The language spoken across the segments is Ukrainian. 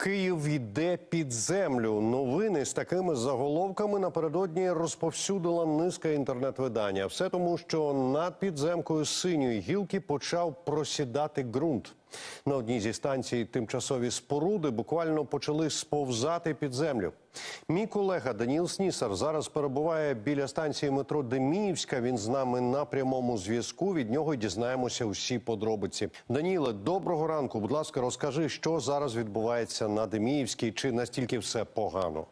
Київ йде під землю. Новини з такими заголовками напередодні розповсюдила низка інтернет-видання. Все тому, що над підземкою синьої гілки почав просідати ґрунт. На одній зі станцій тимчасові споруди буквально почали сповзати під землю. Мій колега Даніл Снісар зараз перебуває біля станції метро Деміївська. Він з нами на прямому зв'язку. Від нього дізнаємося усі подробиці. Даніле, доброго ранку. Будь ласка, розкажи, що зараз відбувається на Деміївській, чи настільки все погано?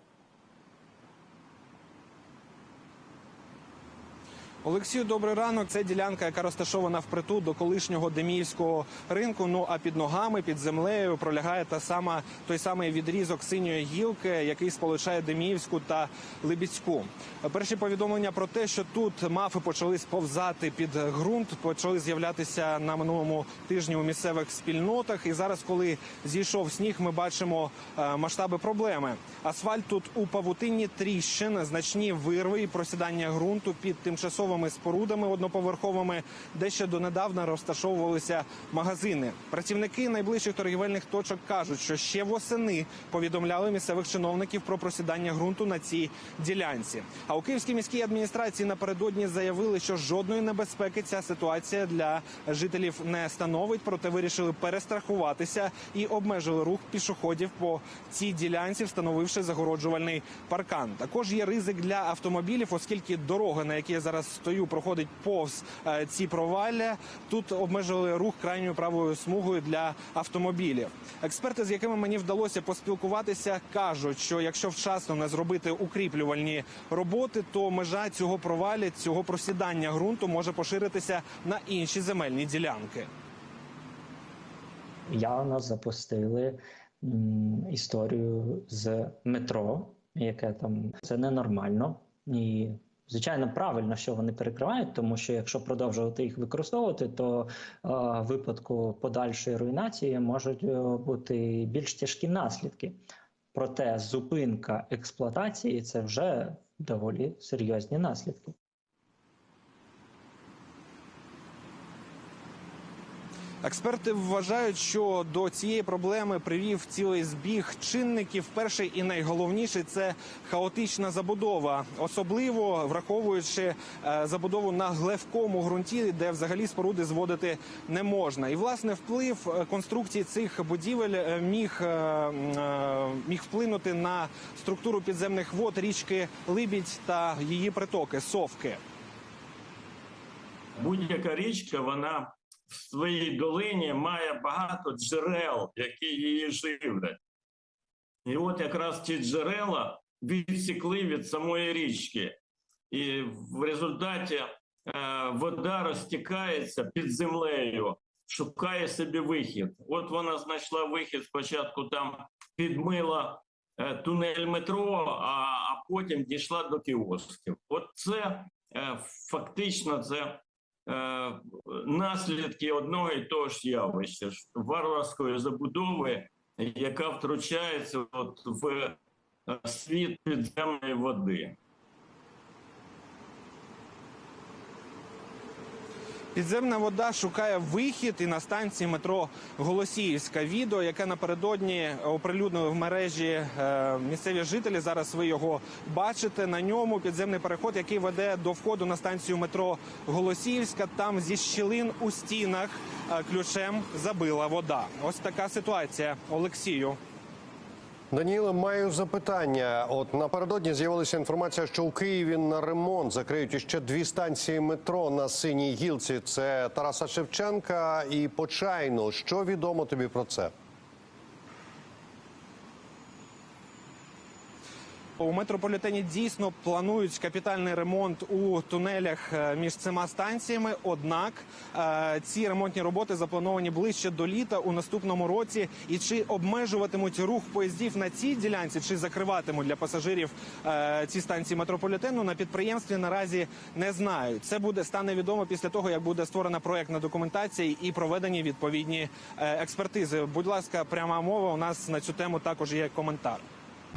Олексію, добрий ранок. Це ділянка, яка розташована впритул до колишнього деміївського ринку. Ну а під ногами, під землею пролягає та сама той самий відрізок синьої гілки, який сполучає Деміївську та Либіцьку. Перші повідомлення про те, що тут мафи почали сповзати під ґрунт, почали з'являтися на минулому тижні у місцевих спільнотах. І зараз, коли зійшов сніг, ми бачимо е, масштаби проблеми. Асфальт тут у павутинні тріщин, значні вирви і просідання ґрунту під тимчасовими спорудами одноповерховими, де ще донедавна розташовувалися магазини. Працівники найближчих торгівельних точок кажуть, що ще восени повідомляли місцевих чиновників про просідання ґрунту на цій ділянці. А у Київській міській адміністрації напередодні заявили, що жодної небезпеки ця ситуація для жителів не становить, проте вирішили перестрахуватися і обмежили рух пішоходів по цій ділянці, встановивши загороджувальний паркан. Також є ризик для автомобілів, оскільки дорога, на якій зараз стою, проходить повз е, ці провалля. Тут обмежили рух крайньою правою смугою для автомобілів. Експерти, з якими мені вдалося поспілкуватися, кажуть, що якщо вчасно не зробити укріплювальні роботи, то межа цього провалля, цього просідання ґрунту може поширитися на інші земельні ділянки. явно запустили історію з метро, яке там це ненормально і. Звичайно, правильно, що вони перекривають, тому що якщо продовжувати їх використовувати, то е, в випадку подальшої руйнації можуть е, бути більш тяжкі наслідки. Проте зупинка експлуатації це вже доволі серйозні наслідки. Експерти вважають, що до цієї проблеми привів цілий збіг чинників. Перший і найголовніший це хаотична забудова, особливо враховуючи е, забудову на глевкому ґрунті, де взагалі споруди зводити не можна. І власне вплив е, конструкції цих будівель е, міг, міг вплинути на структуру підземних вод річки Либідь та її притоки Совки. Будь-яка річка, вона в своїй долині має багато джерел, які її живлять. І от якраз ці джерела відсікли від самої річки. І в результаті е, вода розтікається під землею, шукає собі вихід. От вона знайшла вихід спочатку там підмила е, тунель метро, а, а потім дійшла до кіосків. От це е, фактично це наслідки одного і того ж явища варварської забудови, яка втручається от в е, світ підземної води. Підземна вода шукає вихід і на станції метро Голосіївська. Відео, яке напередодні оприлюднили в мережі е, місцеві жителі. Зараз ви його бачите. На ньому підземний переход, який веде до входу на станцію метро Голосіївська. Там зі щілин у стінах е, ключем забила вода. Ось така ситуація. Олексію. Даніле, маю запитання. От напередодні з'явилася інформація, що у Києві на ремонт закриють іще дві станції метро на синій гілці. Це Тараса Шевченка і Почайну. Що відомо тобі про це? У метрополітені дійсно планують капітальний ремонт у тунелях е, між цими станціями. Однак е, ці ремонтні роботи заплановані ближче до літа у наступному році. І чи обмежуватимуть рух поїздів на цій ділянці, чи закриватимуть для пасажирів е, ці станції метрополітену на підприємстві наразі не знають. Це буде стане відомо після того, як буде створена проектна документація і проведені відповідні експертизи. Будь ласка, пряма мова. У нас на цю тему також є коментар.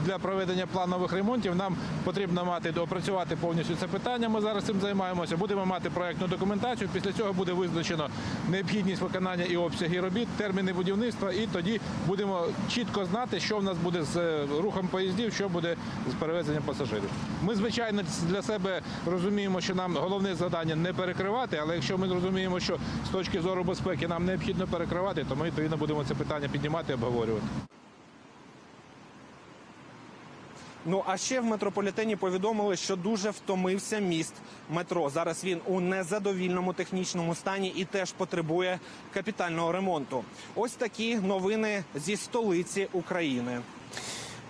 Для проведення планових ремонтів нам потрібно мати опрацювати повністю це питання. Ми зараз цим займаємося. Будемо мати проектну документацію. Після цього буде визначено необхідність виконання і обсяги робіт, терміни будівництва, і тоді будемо чітко знати, що в нас буде з е, рухом поїздів, що буде з перевезенням пасажирів. Ми звичайно для себе розуміємо, що нам головне завдання не перекривати, але якщо ми зрозуміємо, що з точки зору безпеки нам необхідно перекривати, то ми відповідно будемо це питання піднімати і обговорювати. Ну а ще в метрополітені повідомили, що дуже втомився міст метро. Зараз він у незадовільному технічному стані і теж потребує капітального ремонту. Ось такі новини зі столиці України.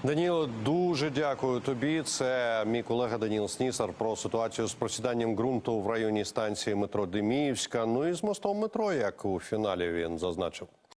Даніло, дуже дякую тобі. Це мій колега Даніл Снісар про ситуацію з просіданням ґрунту в районі станції метро Деміївська. Ну і з мостом метро, як у фіналі він зазначив.